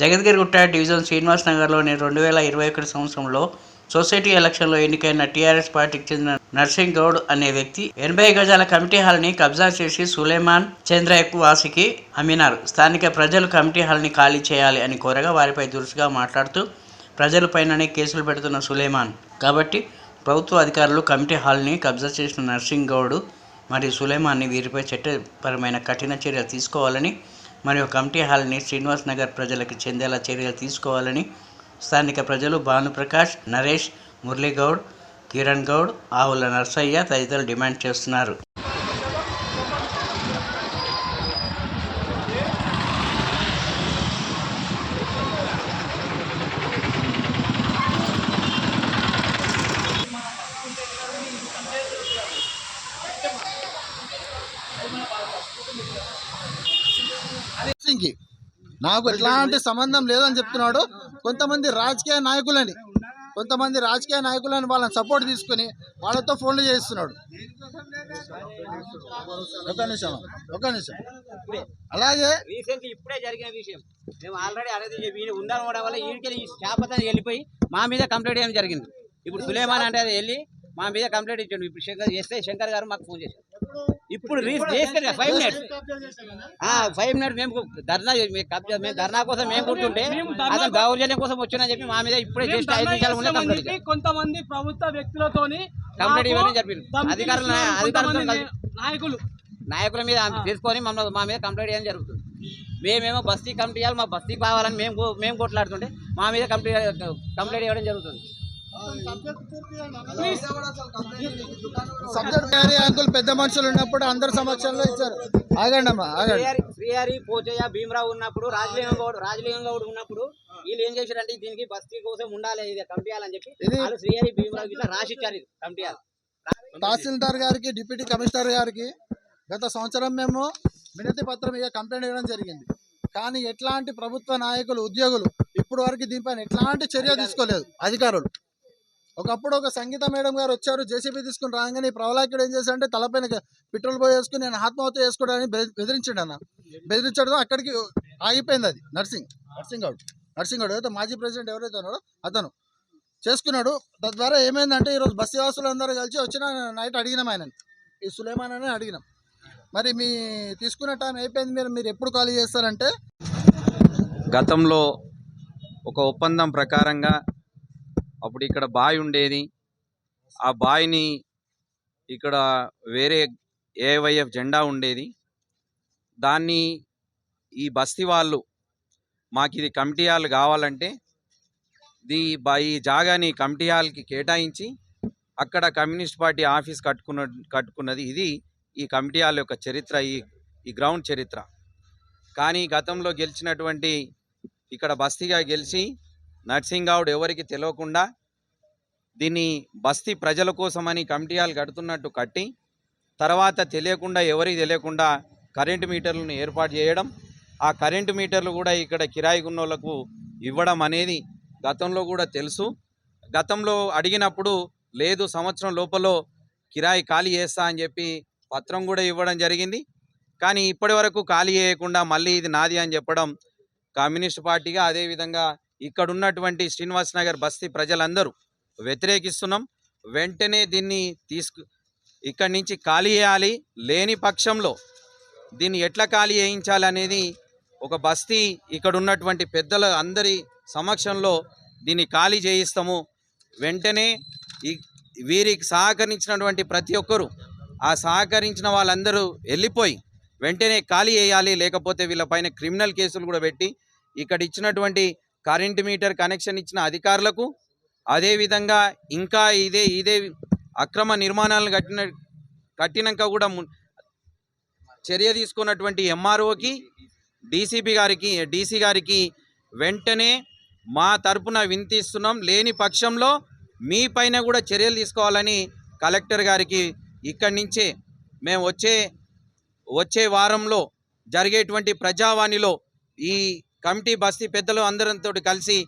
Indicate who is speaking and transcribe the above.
Speaker 1: Jagadgirigutta division Srinivas నగర్లోని రెండు వేల ఇరవై ఒకటి సంవత్సరంలో సొసైటీ ఎలక్షన్లో ఎన్నికైన టీఆర్ఎస్ పార్టీకి చెందిన నర్సింగ్ గౌడ్ అనే వ్యక్తి ఎనభై గజాల కమిటీ హాల్ని కబ్జా చేసి సులేమాన్ చంద్రయ్యకు వాసికి అమ్మినారు. స్థానిక ప్రజలు కమిటీ హాల్ని ఖాళీ చేయాలి అని కోరగా వారిపై దురుసుగా మాట్లాడుతూ ప్రజలపైననే కేసులు పెడుతున్న సులేమాన్. కాబట్టి ప్రభుత్వ అధికారులు కమిటీ హాల్ని కబ్జా చేసిన నర్సింగ్ గౌడ్ మరియు సులేమాన్ని వీరిపై చట్టపరమైన కఠిన చర్య తీసుకోవాలని మరియు కమిటీ హాల్ని శ్రీనివాస్ నగర్ ప్రజలకు చెందేలా చర్యలు తీసుకోవాలని స్థానిక ప్రజలు భానుప్రకాష్ నరేష్ మురళీగౌడ్ కిరణ్ గౌడ్ ఆవుల నర్సయ్య తదితరులు డిమాండ్ చేస్తున్నారు.
Speaker 2: సింగ్కి నాకు ఎట్లాంటి సంబంధం లేదని చెప్తున్నాడు. కొంతమంది రాజకీయ నాయకులని కొంతమంది రాజకీయ నాయకులని వాళ్ళని సపోర్ట్ తీసుకొని వాళ్ళతో ఫోన్లు చేయిస్తున్నాడు ఒక నిమిషం ఒక నిమిషం. అలాగే
Speaker 3: రీసెంట్ ఇప్పుడే జరిగిన విషయం. మేము ఆల్రెడీ అనేది వీడు ఉండడం వల్ల వీడికి వెళ్ళిపోయి మా మీద కంప్లైంట్ చేయడం జరిగింది? ఇప్పుడు సులేమాన్ అంటే అది వెళ్ళి మా మీద కంప్లైంట్ ఇచ్చాడు. ఇప్పుడు శంకర్ చేస్తే శంకర్ గారు మాకు ఫోన్ చేశారు. ఇప్పుడు recent five minutes. Five minutes మేము ధర్నా కబ్జా మేము ధర్నా కోసం మేము కూర్చుంటే అతను దౌర్జన్యం కోసం వచ్చిందని చెప్పి మా మీద ఇప్పుడే జస్ట్ ఐదు నిమిషాలు
Speaker 4: కొంతమంది ప్రభుత్వ వ్యక్తులతోని
Speaker 3: కంప్లైంట్ ఇవ్వడం జరిపింది
Speaker 4: ధమ్కి
Speaker 3: అధికారులు అధికారులతో
Speaker 4: నాయకులు.
Speaker 3: నాయకుల మీద తీసుకొని మమ్మల్ని మా మీద కంప్లైంట్ చేయడం జరుగుతుంది. మేమేమో బస్తీ కంప్లీట్ చేయాలి మా బస్తీ కావాలని మేము మేము కొట్లాడుతుంటే మా మీద కంప్లీట్ కంప్లైంట్ చేయడం జరుగుతుంది.
Speaker 2: సబ్జెక్ట్ అంకుల్ పెద్ద మనుషులు ఉన్నప్పుడు అందరి సమక్షంలో ఇచ్చారు. ఆగండి అమ్మా ఆగండి.
Speaker 3: శ్రీహరి పోచయ్య భీమరావు ఉన్నప్పుడు రాజలింగం గౌడ్ రాజలింగం గౌడ్ ఉన్నప్పుడు వీళ్ళు ఏం చేశారంటే దీనికి బస్తీ కోసం ఉండాలి ఇది కమిటీ అని చెప్పి వాళ్ళు శ్రీహరి భీమరావు ఇట్లా రాసి ఇచ్చారు ఇది కమిటీ
Speaker 2: తహసీల్దార్ గారికి డిప్యూటీ కమిషనర్ గారికి గత సంవత్సరం మేము వినతి పత్రం ఇక కంప్లైంట్ ఇవ్వడం జరిగింది. కానీ ఎట్లాంటి ప్రభుత్వ నాయకులు ఉద్యోగులు ఇప్పుడు వరకు దీనిపైన ఎట్లాంటి చర్య తీసుకోలేదు అధికారులు. ఒకప్పుడు ఒక సంగీత మేడం గారు వచ్చారు జేసీబీ తీసుకుని రాగానే ప్రవలాకిడు ఏం చేశాడంటే తలపైన పెట్రోల్ పోయి వేసుకుని నేను ఆత్మహత్య చేసుకోవడానికి బెదిరించాడు అన్న. బెదిరించడం అక్కడికి ఆగిపోయింది అది. నర్సింగ్ నర్సింగ్ గౌడ్ నర్సింగ్ గౌడ్. అయితే మాజీ ప్రెసిడెంట్ ఎవరైతే ఉన్నాడో అతను చేసుకున్నాడు. తద్వారా ఏమైందంటే ఈరోజు బస్సు వాసులు అందరూ కలిసి వచ్చిన నైట్ అడిగినాం ఆయన ఈ సులేమాన్ అని అడిగినాం. మరి మీ తీసుకున్న టైం అయిపోయింది మీరు మీరు ఎప్పుడు కాల్ చేస్తారంటే?
Speaker 5: గతంలో ఒక ఒప్పందం ప్రకారంగా అప్పుడు ఇక్కడ బావి ఉండేది. ఆ బావిని ఇక్కడ వేరే ఏవైఎఫ్ జెండా ఉండేది. దాన్ని ఈ బస్తీ వాళ్ళు మాకు ఇది కమిటీ హాల్ కావాలంటే దీ బా ఈ జాగాని కమిటీ హాల్కి కేటాయించి అక్కడ కమ్యూనిస్ట్ పార్టీ ఆఫీస్ కట్టుకున్న కట్టుకున్నది. ఇది ఈ కమిటీ హాల్ యొక్క చరిత్ర ఈ ఈ గ్రౌండ్ చరిత్ర. కానీ గతంలో గెలిచినటువంటి ఇక్కడ బస్తీగా గెలిచి నర్సింగ్ గౌడ్ ఎవరికి తెలియకుండా దీన్ని బస్తీ ప్రజల కోసమని కమిటీయాలు కడుతున్నట్టు కట్టి తర్వాత తెలియకుండా ఎవరికి తెలియకుండా కరెంటు మీటర్లను ఏర్పాటు చేయడం ఆ కరెంటు మీటర్లు కూడా ఇక్కడ కిరాయి ఉన్నోళ్ళకు ఇవ్వడం అనేది గతంలో కూడా తెలుసు. గతంలో అడిగినప్పుడు లేదు సంవత్సరం లోపల కిరాయి ఖాళీ చేస్తా అని చెప్పి పత్రం కూడా ఇవ్వడం జరిగింది. కానీ ఇప్పటి వరకు ఖాళీ చేయకుండా మళ్ళీ ఇది నాది అని చెప్పడం కమ్యూనిస్ట్ పార్టీగా అదేవిధంగా ఇక్కడ ఉన్నటువంటి శ్రీనివాస్ నగర్ బస్తీ ప్రజలందరూ వ్యతిరేకిస్తున్నాం. వెంటనే దీన్ని తీసుకు ఇక్కడి నుంచి ఖాళీ చేయాలి. లేని పక్షంలో దీన్ని ఎట్లా ఖాళీ చేయించాలి అనేది ఒక బస్తీ ఇక్కడ ఉన్నటువంటి పెద్దల అందరి సమక్షంలో దీన్ని ఖాళీ చేయిస్తాము. వెంటనే వీరికి సహకరించినటువంటి ప్రతి ఒక్కరూ ఆ సహకరించిన వాళ్ళందరూ వెళ్ళిపోయి వెంటనే ఖాళీ చేయాలి. లేకపోతే వీళ్ళపైన క్రిమినల్ కేసులు కూడా పెట్టి ఇక్కడ ఇచ్చినటువంటి కరెంటు మీటర్ కనెక్షన్ ఇచ్చిన అధికారులకు అదేవిధంగా ఇంకా ఇదే ఇదే అక్రమ నిర్మాణాలను కట్టిన కట్టినాక కూడా చర్య తీసుకున్నటువంటి ఎంఆర్ఓకి డీసీపీ గారికి డీసీ గారికి వెంటనే మా తరపున వింతిస్తున్నాం లేని పక్షంలో మీ పైన కూడా చర్యలు తీసుకోవాలని కలెక్టర్ గారికి ఇక్కడి నుంచే మేము వచ్చే వచ్చే వారంలో జరిగేటువంటి ప్రజావాణిలో ఈ కమిటీ బస్తీ పెద్దలు అందరితో కలిసి